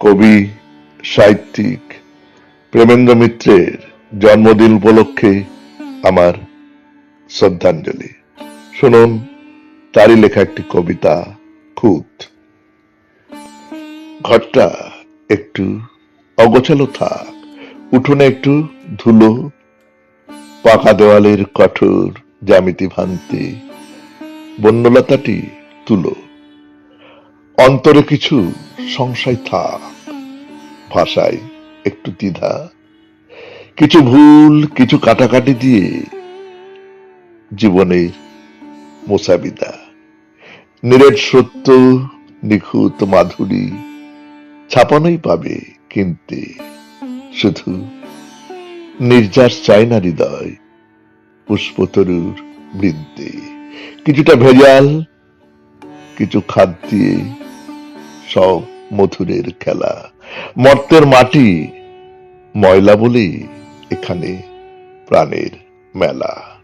কবি, সাহিত্যিক প্রেমেন্দ্র মিত্রের জন্মদিন উপলক্ষে আমার শ্রদ্ধাঞ্জলি। শুনুন, তারই লেখা একটি কবিতা, খুত। ঘরটা একটু অগোছালো থাক, উঠোনে একটু ধুলো, পাকা দেওয়ালের কঠোর জ্যামিতি ভান্তি, বন্যলতাটি তুলো। অন্তরে কিছু সংশয় থাক। ভাষায় একটু দ্বিধা। কিছু ভুল, কিছু কাটাকাটি দিয়ে জীবনের মোসাবিদা নিরেট সত্য, নিখুঁত মাধুরী ছাপানোই পাবে কিনতে। শুধু নির্যাস চায় না হৃদয়, পুষ্পতরুর বৃদ্ধি কিছুটা ভেজাল, কিছু খাদ দিয়ে সব মধুরের খেলা। মর্তের মাটি ময়লা বলেই এখানে প্রাণের মেলা।